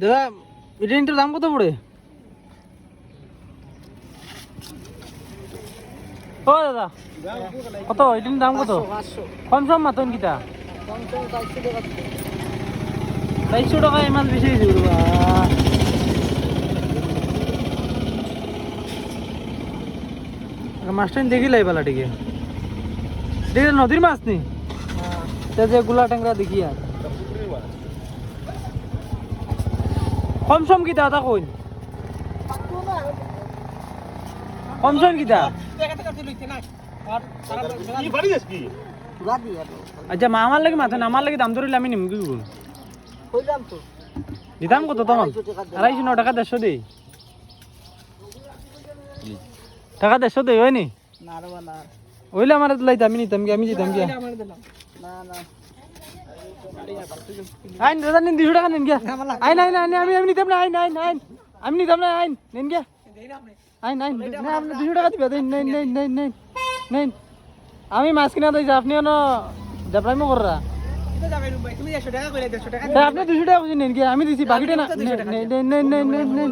দাদা এটা দাম কত পড়ে? ও দাদা কত? এটির দাম কত? কম সম মাতন কিতা চারশো টাকা ইমান বেশি বাবা মাছটা দেখিলাই পালাটিকে। দেখি নদীর মাছ নি? তে যে গুলা ট্যাংরা দেখি আর। কম সম কিতা তা কইন কম সম কিতা আচ্ছা মা আমার লাগে মাথা না আমার লাগে দাম ধরিলে আমি নিম কি করব দিতাম কত তোমার আড়াইশো ন টাকা দেড়শো দেই টাকা দেড়শো দেই হয়নি ওইলে আমার লাইতে আমি নিতাম কি আমি দিতাম কি আইন, দাদা, নিন দুশো টাকা, নিন গিয়া আইন আইন আইন, আমি আমি নিতাম না, আইন আইন আইন। আমি নিতাম না, আইন, নিন গিয়া আইন আইন আপনি দুশো টাকা দিবা, দেন, নেন নেন নেন নেন নেন। আমি মাছ কিনা দিয়েছি আপনি অন জাপড়াইমো কররা। আপনি দুশো টাকা বুঝি নেন গিয়া আমি দিছি, বাকিটা না, নেন নেন নেন নেন নেন নেন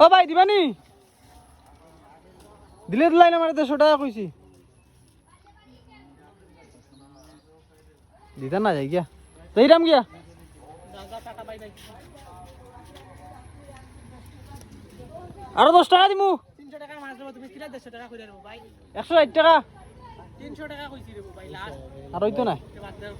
ও ভাই, দিবানি? দিলে দিলাই না মানে দেড়শো টাকা কইছি। দিতা না যাই গিয়া। যাইরাম গিয়া। আরও দশ টাকা দিমু। তিনশো টাকা মাছ দেবো তুমি কিনা দেড়শো টাকা করে দেবো ভাই? একশো ষাট টাকা। আর হইতো না বাদ দাও।